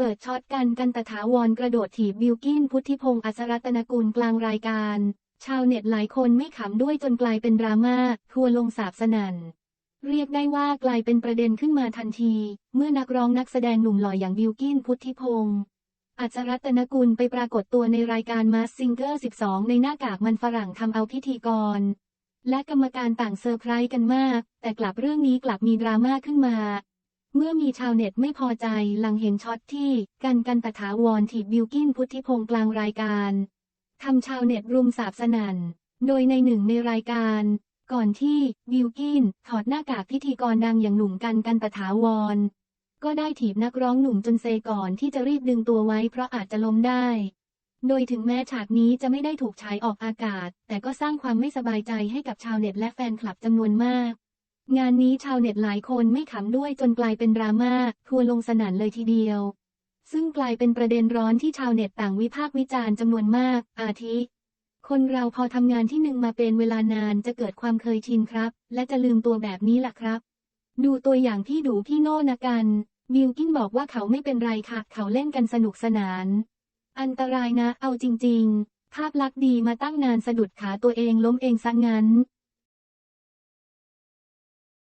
เปิดช็อตกันกันตถาวรกระโดดถีบบิลกินพุทธิพงศ์อัศรัตนกุลกลางรายการ ชาวเน็ตหลายคนไม่ขำด้วยจนกลายเป็นดราม่าทัวลงสาบสนัน่น เรียกได้ว่ากลายเป็นประเด็นขึ้นมาทันที เมื่อนักร้องนักแสดงหนุ่มหล่ออย่างบิลกินพุทธิพงศ์อัศรัตนกุลไปปรากฏตัวในรายการ Mask Singer 12 ในหน้ากากมันฝรั่งทำเอาพิธีกร และกรรมการต่างเซอร์ไพรส์กันมาก แต่กลับเรื่องนี้กลับมีดราม่าขึ้นมา เมื่อมีชาวเน็ตไม่พอใจหลังเห็นช็อตที่กันกันตถาวรถีบบิลกินพุทธิพงศ์กลางรายการทำชาวเน็ตรุมสาบสนัน่น โดยในหนึ่งในรายการ ก่อนที่บิลกินถอดหน้ากากพิธีกรดังอย่างหนุ่มกันกันตถาวร ก็ได้ถีบนักร้องหนุ่มจนเซก่อนที่จะรีบดึงตัวไว้เพราะอาจจะล้มได้ โดยถึงแม้ฉากนี้จะไม่ได้ถูกฉายออกอากาศ แต่ก็สร้างความไม่สบายใจให้กับชาวเน็ตและแฟนคลับจำนวนมาก งานนี้ชาวเน็ตหลายคนไม่ขำด้วยจนกลายเป็นดราม่าทัวลงสนั่นเลยทีเดียว ซึ่งกลายเป็นประเด็นร้อนที่ชาวเน็ตต่างวิพากษ์วิจารณ์จำนวนมาก อาทิ คนเราพอทำงานที่หนึ่งมาเป็นเวลานานจะเกิดความเคยชินครับ และจะลืมตัวแบบนี้ล่ะครับ ดูตัวอย่างพี่ดูพี่โน่นะกันบิลกินบอกว่าเขาไม่เป็นไรค่ะ เขาเล่นกันสนุกสนาน อันตรายนะ เอาจริง ๆ ภาพลักษณ์ดีมาตั้งนานสะดุดขาตัวเองล้มเองซะงั้น